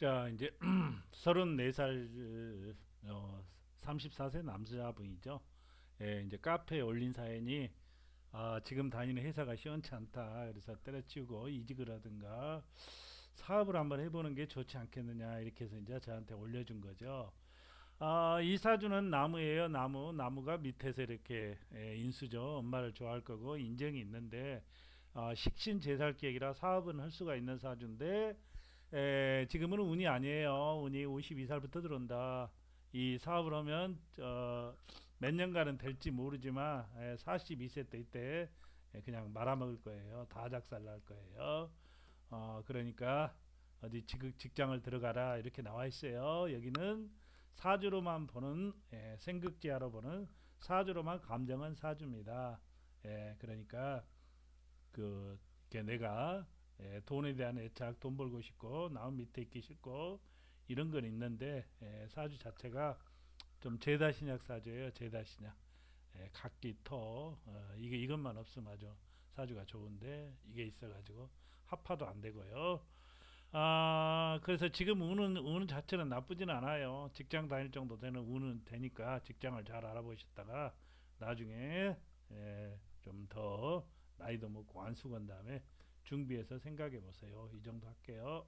자, 이제 34살 어, 34세 남자분이죠. 예, 이제 카페에 올린 사연이 아, 지금 다니는 회사가 시원치 않다. 그래서 때려치우고 이직을 하든가 사업을 한번 해보는 게 좋지 않겠느냐 이렇게 해서 이제 저한테 올려준 거죠. 아, 이 사주는 나무예요. 나무. 나무가 밑에서 이렇게 예, 인수죠. 엄마를 좋아할 거고 인정이 있는데 아, 식신 제살기이라 사업은 할 수가 있는 사주인데 에, 지금은 운이 아니에요. 운이 52살부터 들어온다. 이 사업을 하면 어, 몇 년간은 될지 모르지만 에, 42세 때 이때 에, 그냥 말아먹을 거예요. 다 작살 날 거예요. 어, 그러니까 어디 직, 직장을 들어가라 이렇게 나와 있어요. 여기는 사주로만 보는 예, 생극지하로 보는 사주로만 감정은 사주입니다. 예, 그러니까 그 내가 예, 돈에 대한 애착, 돈 벌고 싶고 남 밑에 있기 싫고 이런 건 있는데 예, 사주 자체가 좀 제다신약 사주예요. 제다신약. 예, 각기 토 어, 이게 이것만 없으면 아주 사주가 좋은데 이게 있어가지고 합파도 안 되고요. 아 그래서 지금 운은 운 자체는 나쁘진 않아요. 직장 다닐 정도 되는 운은 되니까 직장을 잘 알아보셨다가 나중에 예, 좀더 나이도 먹고 안수건 다음에 준비해서 생각해 보세요. 이 정도 할게요.